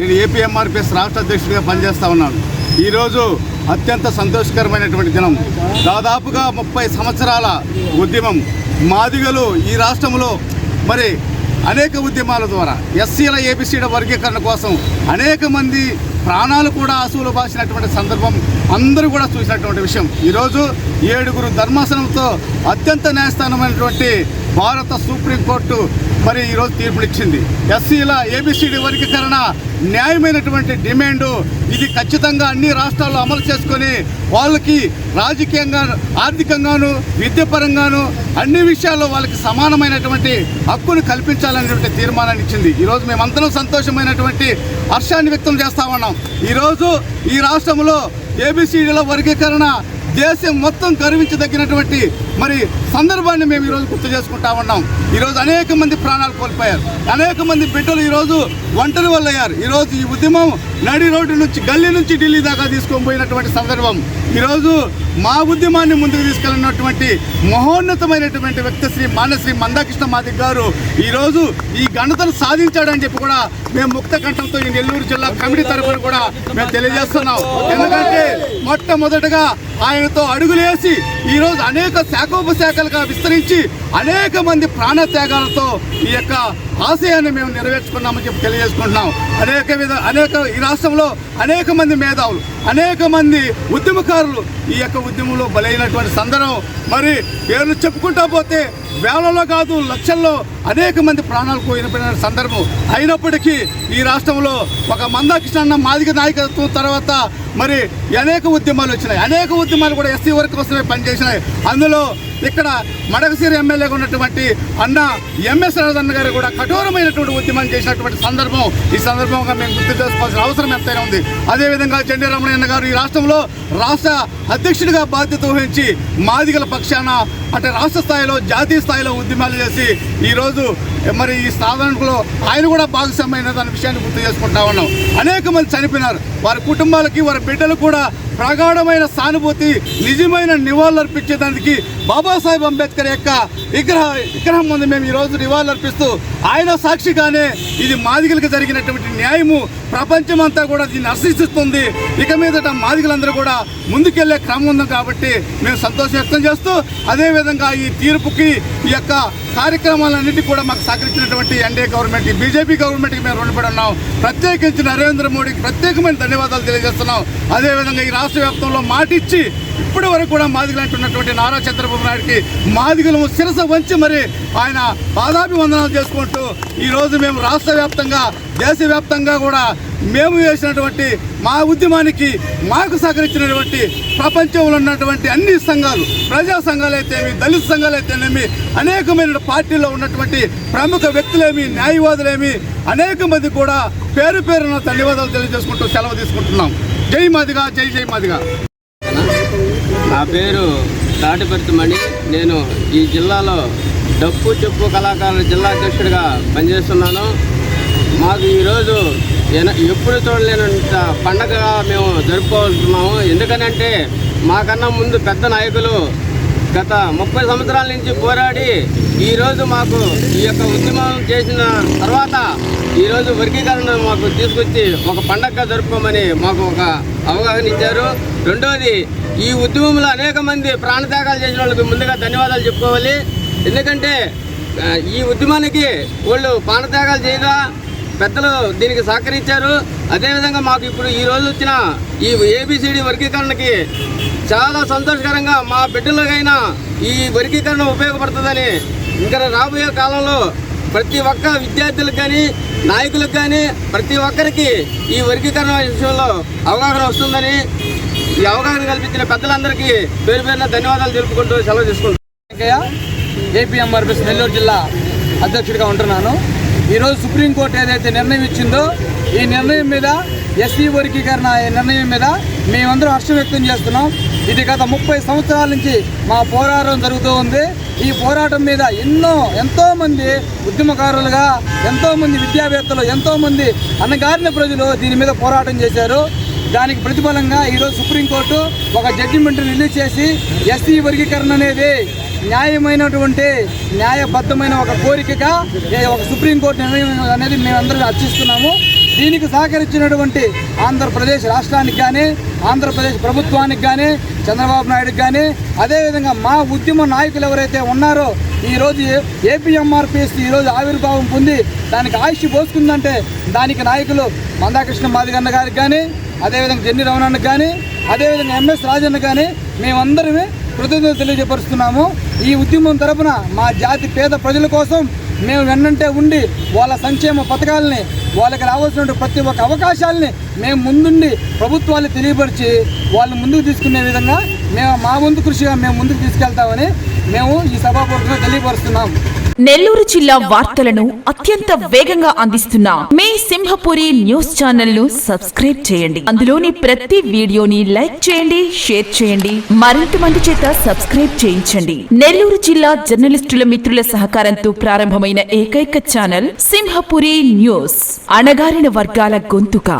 నేను ఏపీఎంఆర్పిఎస్ రాష్ట్ర అధ్యక్షుడిగా పనిచేస్తా ఉన్నాను. ఈరోజు అత్యంత సంతోషకరమైనటువంటి దినం. దాదాపుగా ముప్పై సంవత్సరాల ఉద్యమం. మాదిగలు ఈ రాష్ట్రంలో మరి అనేక ఉద్యమాల ద్వారా ఎస్సీల ఏబిసీల వర్గీకరణ కోసం అనేక మంది ప్రాణాలు కూడా అసూలు బాసినటువంటి సందర్భం అందరూ కూడా చూసినటువంటి విషయం. ఈరోజు ఏడుగురు ధర్మాసనంతో అత్యంత న్యాయస్థానమైనటువంటి భారత సుప్రీంకోర్టు మరి ఈరోజు తీర్పునిచ్చింది ఎస్సీల ఏబిసిడి వర్గీకరణ న్యాయమైనటువంటి డిమాండు ఇది ఖచ్చితంగా అన్ని రాష్ట్రాల్లో అమలు చేసుకొని వాళ్ళకి రాజకీయంగా ఆర్థికంగాను విద్యపరంగాను అన్ని విషయాల్లో వాళ్ళకి సమానమైనటువంటి హక్కును కల్పించాలనేటువంటి తీర్మానాన్ని ఇచ్చింది. ఈరోజు మేమందరం సంతోషమైనటువంటి హర్షాన్ని వ్యక్తం చేస్తా ఉన్నాం. ఈరోజు ఈ రాష్ట్రంలో ఏబిసిడిల వర్గీకరణ దేశం మొత్తం గర్వించదగినటువంటి మరి సందర్భాన్ని మేము ఈరోజు గుర్తు చేసుకుంటా ఉన్నాం. ఈరోజు అనేక మంది ప్రాణాలు కోల్పోయారు. అనేక మంది బిడ్డలు ఈరోజు ఒంటరి వల్ల అయ్యారు ఈరోజు ఈ ఉద్యమం నడి రోడ్డు నుంచి గల్లీ నుంచి ఢిల్లీ దాకా తీసుకొని పోయినటువంటి సందర్భం. ఈరోజు మా ఉద్యమాన్ని ముందుకు తీసుకెళ్ళినటువంటి మహోన్నతమైనటువంటి వ్యక్తి శ్రీ మానశ్రీ మందాకృష్ణ మాదిక్ గారు ఈరోజు ఈ ఘనతను సాధించాడని చెప్పి కూడా మేము ముక్త కంఠంతో ఈ నెల్లూరు జిల్లా కమిటీ తరఫున కూడా మేము తెలియజేస్తున్నాం. ఎందుకంటే మొట్టమొదటగా ఆయనతో అడుగులేసి ఈరోజు అనేక శాఖోపశాఖలుగా విస్తరించి అనేక మంది ప్రాణత్యాగాలతో ఈ యొక్క ఆశయాన్ని మేము నెరవేర్చుకున్నామని చెప్పి తెలియజేసుకుంటున్నాం. అనేక విధ అనేక ఈ రాష్ట్రంలో అనేక మంది మేధావులు అనేక మంది ఉద్యమకారులు ఈ యొక్క ఉద్యమంలో బలైనటువంటి సందర్భం. మరి పేర్లు చెప్పుకుంటా పోతే వేలలో కాదు లక్షల్లో అనేక మంది ప్రాణాలు పోయిన సందర్భం అయినప్పటికీ ఈ రాష్ట్రంలో ఒక మందాకృష్ణ మాదిక నాయకత్వం తర్వాత మరి అనేక ఉద్యమాలు వచ్చినాయి. అనేక ఉద్యమాలు కూడా ఎస్సీ వర్క్ కోసమే పనిచేసినాయి. అందులో ఇక్కడ మడకసిరి ఎమ్మెల్యేగా ఉన్నటువంటి అన్న ఎంఎస్ రాజన్న గారు కూడా కఠోరమైనటువంటి ఉద్యమం చేసినటువంటి సందర్భం. ఈ సందర్భంగా మేము గుర్తు చేసుకోవాల్సిన అవసరం ఎంతైనా ఉంది. అదేవిధంగా చెండి రమణయ్య గారు ఈ రాష్ట్రంలో రాష్ట్ర అధ్యక్షుడిగా బాధ్యత వహించి మాదిగల పక్షాన అంటే రాష్ట్ర స్థాయిలో జాతీయ స్థాయిలో ఉద్యమాలు చేసి ఈరోజు మరి ఈ సాధనలో ఆయన కూడా భాగస్వామ్యమైన దాని విషయాన్ని గుర్తు చేసుకుంటా ఉన్నాం. అనేక మంది చనిపోయినారు. వారి కుటుంబాలకి వారి బిడ్డలు కూడా ప్రగాఢమైన సానుభూతి నిజమైన నివాళులు అర్పించేదానికి బాబాసాహెబ్ అంబేద్కర్ యొక్క విగ్రహ విగ్రహం ముందు మేము ఈరోజు నివాళులర్పిస్తూ ఆయన సాక్షిగానే ఇది మాదిగలకు జరిగినటువంటి న్యాయము. ప్రపంచమంతా కూడా దీన్ని హర్షిస్తుంది ఇక మీదట మాదిగలందరూ కూడా ముందుకెళ్ళే క్రమం ఉంది కాబట్టి మేము సంతోషం వ్యక్తం చేస్తూ అదేవిధంగా ఈ తీర్పుకి ఈ యొక్క కార్యక్రమాలన్నింటి కూడా మాకు సహకరించినటువంటి ఎన్డీఏ గవర్నమెంట్ బీజేపీ గవర్నమెంట్కి మేము రుణపడి ఉన్నాం. ప్రత్యేకించి నరేంద్ర మోడీకి ప్రత్యేకమైన ధన్యవాదాలు తెలియజేస్తున్నాం. అదేవిధంగా ఈ రాష్ట్ర వ్యాప్తంలో మాటిచ్చి ఇప్పటి వరకు కూడా మాదిగలు అంటున్నటువంటి నారా చంద్రబాబు నాయుడికి మాదిగలు శిరస వంచి మరి ఆయన పాదాభివందనాలు చేసుకుంటూ ఈరోజు మేము రాష్ట్ర వ్యాప్తంగా దేశవ్యాప్తంగా కూడా మేము చేసినటువంటి మా ఉద్యమానికి మాకు సహకరించినటువంటి ప్రపంచంలో ఉన్నటువంటి అన్ని సంఘాలు ప్రజా సంఘాలు అయితేనేమి దళిత సంఘాలు అయితేనేమి అనేకమైన పార్టీలో ఉన్నటువంటి ప్రముఖ వ్యక్తులేమి న్యాయవాదులేమి అనేక మంది కూడా పేరు పేరున ధన్యవాదాలు తెలియజేసుకుంటూ సెలవు తీసుకుంటున్నాం. జై మాదిగా జై జై మాదిగా. పేరు తాటిపర్తిమణి. నేను ఈ జిల్లాలో డప్పు చెప్పు కళాకారుల జిల్లా అధ్యక్షుడిగా పనిచేస్తున్నాను. మాకు ఈరోజు ఎప్పుడు చూడలేనంత పండగగా మేము జరుపుకోవాల్సున్నాము. ఎందుకనంటే మాకన్నా ముందు పెద్ద నాయకులు గత ముప్పై సంవత్సరాల నుంచి పోరాడి ఈరోజు మాకు ఈ యొక్క ఉద్యమం చేసిన తర్వాత ఈరోజు వర్గీకరణ మాకు తీసుకొచ్చి ఒక పండగ జరుపుకోమని మాకు ఒక అవగాహన ఇచ్చారు. రెండోది ఈ ఉద్యమంలో అనేక మంది ప్రాణత్యాగాలు చేసిన వాళ్ళకి ముందుగా ధన్యవాదాలు చెప్పుకోవాలి. ఎందుకంటే ఈ ఉద్యమానికి వాళ్ళు ప్రాణత్యాగాలు చేయగా పెద్దలు దీనికి సహకరించారు. అదేవిధంగా మాకు ఇప్పుడు ఈ రోజు వచ్చిన ఈ ఏబిసిడి వర్గీకరణకి చాలా సంతోషకరంగా మా బిడ్డలకైనా ఈ వర్గీకరణ ఉపయోగపడుతుందని ఇంకా రాబోయే కాలంలో ప్రతి ఒక్క విద్యార్థులకు కానీ నాయకులకు కానీ ప్రతి ఒక్కరికి ఈ వర్గీకరణ విషయంలో అవగాహన వస్తుందని ఈ అవగాహన కల్పించిన పెద్దలందరికీ పేరు పేరున ధన్యవాదాలు తెలుపుకుంటూ సెలవు తీసుకుంటున్నాను. వెంకయ్య ఏపీఎంఆర్పిఎస్ నెల్లూరు జిల్లా అధ్యక్షుడిగా ఉంటున్నాను. ఈరోజు సుప్రీంకోర్టు ఏదైతే నిర్ణయం ఇచ్చిందో ఈ నిర్ణయం మీద ఎస్సీ వర్గీకరణ ఈ నిర్ణయం మీద మేమందరం హర్షం వ్యక్తం చేస్తున్నాం. ఇది గత ముప్పై సంవత్సరాల నుంచి మా పోరాటం జరుగుతూ ఉంది. ఈ పోరాటం మీద ఎన్నో ఎంతోమంది ఉద్యమకారులుగా ఎంతోమంది విద్యావేత్తలు ఎంతోమంది అన్నగారిన ప్రజలు దీని మీద పోరాటం చేశారు. దానికి ప్రతిఫలంగా ఈరోజు సుప్రీంకోర్టు ఒక జడ్జిమెంట్ రిలీజ్ చేసి ఎస్సీ వర్గీకరణ అనేది న్యాయమైనటువంటి న్యాయబద్ధమైన ఒక కోరికగా ఒక సుప్రీంకోర్టు నిర్ణయం అనేది మేమందరం అర్చిస్తున్నాము. దీనికి సహకరించినటువంటి ఆంధ్రప్రదేశ్ రాష్ట్రానికి కానీ ఆంధ్రప్రదేశ్ ప్రభుత్వానికి కానీ చంద్రబాబు నాయుడుకి కానీ అదేవిధంగా మా ఉద్యమ నాయకులు ఎవరైతే ఉన్నారో ఈరోజు ఏపీఎంఆర్పిఎస్ ఈరోజు ఆవిర్భావం పొంది దానికి ఆయుష్ పోసుకుందంటే దానికి నాయకులు మందాకృష్ణ మాదిగన్న గారికి కానీ అదేవిధంగా జెన్ని రమణన్నకి కానీ అదేవిధంగా ఎంఎస్ రాజన్న కానీ మేమందరమే కృతజ్ఞతలు తెలియజేపరుస్తున్నాము. ఈ ఉద్యమం తరపున మా జాతి పేద ప్రజల కోసం మేము వెన్నంటే ఉండి వాళ్ళ సంక్షేమ పథకాలని వాళ్ళకి రావాల్సిన ప్రతి ఒక్క అవకాశాలని మేము ముందుండి ప్రభుత్వాలు తెలియపరిచి వాళ్ళు ముందుకు తీసుకునే విధంగా మేము మా ముందు కృషిగా మేము ముందుకు తీసుకెళ్తామని మేము ఈ సభాపూర్వకంగా తెలియపరుస్తున్నాం. నెల్లూరు జిల్లా వార్తలను అత్యంత వేగంగా అందిస్తున్న మీ సింహపురి న్యూస్ ఛానల్ను సబ్స్క్రైబ్ చేయండి. అందులోని ప్రతి వీడియోని లైక్ చేయండి షేర్ చేయండి. మరింత మంది చేత సబ్స్క్రైబ్ చేయించండి. నెల్లూరు జిల్లా జర్నలిస్టుల మిత్రుల సహకారంతో ప్రారంభమైన ఏకైక ఛానల్ సింహపురి న్యూస్. అణగారిన వర్గాల గొంతుక.